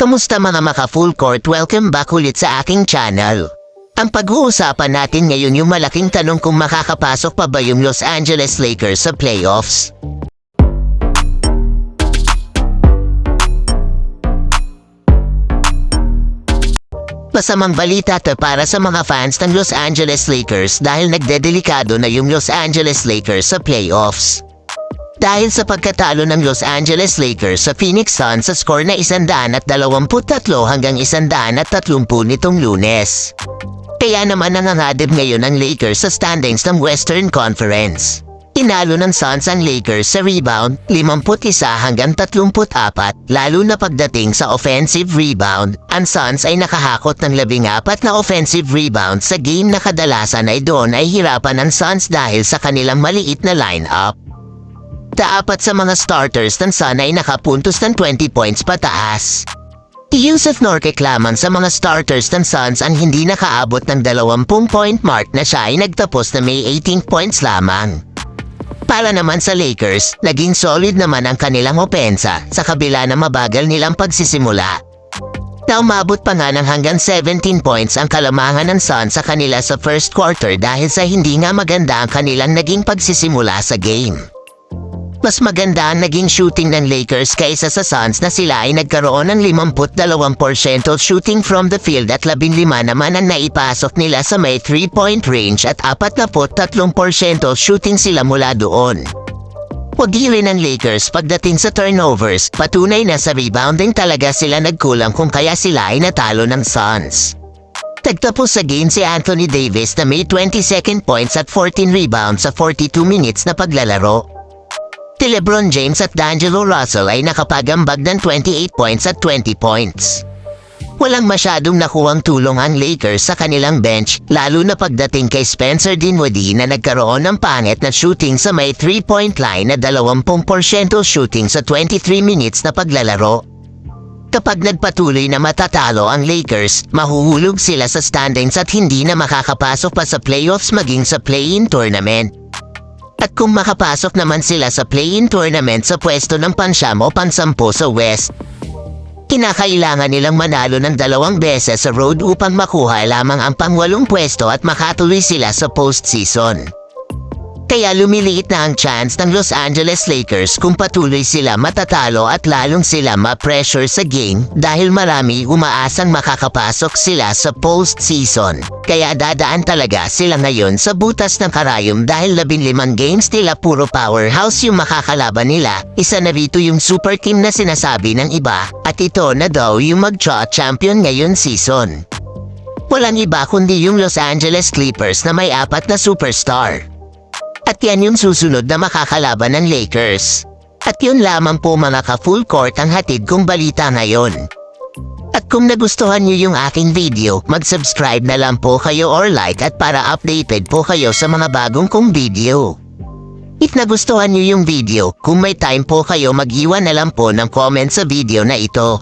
Kamusta mga maka full court? Welcome back ulit sa aking channel. Ang pag-uusapan natin ngayon yung malaking tanong kung makakapasok pa ba yung Los Angeles Lakers sa playoffs. Masamang balita to para sa mga fans ng Los Angeles Lakers dahil nagdedelikado na yung Los Angeles Lakers sa playoffs. Dahil sa pagkatalo ng Los Angeles Lakers sa Phoenix Suns sa score na 123 hanggang 130 nitong lunes. Kaya naman nangangadib ngayon ang Lakers sa standings ng Western Conference. Inalo ng Suns ang Lakers sa rebound 51 hanggang 34 lalo na pagdating sa offensive rebound. Ang Suns ay nakahakot ng 14 na offensive rebound sa game na kadalasan ay doon ay hirapan ng Suns dahil sa kanilang maliit na lineup. Daapat sa mga starters ng Sun ay nakapuntos ng 20 points pataas. Yusuf Norkic lamang sa mga starters ng Suns ang hindi nakaabot ng 20 point mark na siya ay nagtapos na may 18 points lamang. Para naman sa Lakers, naging solid naman ang kanilang opensa sa kabila na mabagal nilang pagsisimula. Na umabot pa nga ng hanggang 17 points ang kalamangan ng Suns sa kanila sa first quarter dahil sa hindi nga maganda ang kanilang naging pagsisimula sa game. Mas maganda ang naging shooting ng Lakers kaysa sa Suns na sila ay nagkaroon ng 52% shooting from the field at 15 naman ang naipasok nila sa may 3-point range at 43% shooting sila mula doon. Wagi rin ng Lakers pagdating sa turnovers, patunay na sa rebounding talaga sila nagkulang kung kaya sila ay natalo ng Suns. Tagtapos sa game si Anthony Davis na may 22nd points at 14 rebounds sa 42 minutes na paglalaro. Si Lebron James at D'Angelo Russell ay nakapagambag ng 28 points at 20 points. Walang masyadong nakuhang tulong ang Lakers sa kanilang bench lalo na pagdating kay Spencer Dinwiddie na nagkaroon ng pangit na shooting sa may 3-point line na 20% shooting sa 23 minutes na paglalaro. Kapag nagpatuloy na matatalo ang Lakers, mahuhulog sila sa standings at hindi na makakapasok pa sa playoffs maging sa play-in tournament. At kung makapasok naman sila sa play-in tournament sa pwesto ng pansyam o pansampo sa West, kinakailangan nilang manalo ng dalawang beses sa road upang makuha lamang ang pangwalong pwesto at makatuloy sila sa postseason. Kaya lumiliit na ang chance ng Los Angeles Lakers kung patuloy sila matatalo at lalong sila ma-pressure sa game dahil marami umaasang makakapasok sila sa postseason. Kaya dadaan talaga sila ngayon sa butas ng karayom dahil 15 games nila puro powerhouse yung makakalaban nila. Isa na rito yung super team na sinasabi ng iba at ito na daw yung mag-champion ngayon season. Walang iba kundi yung Los Angeles Clippers na may apat na superstar. At yan yung susunod na makakalaban ng Lakers. At yun lamang po mga ka-full court ang hatid kong balita ngayon. At kung nagustuhan niyo yung aking video, mag-subscribe na lang po kayo or like at para updated po kayo sa mga bagong kong video. If nagustuhan niyo yung video, kung may time po kayo mag-iwan na lang po ng comment sa video na ito.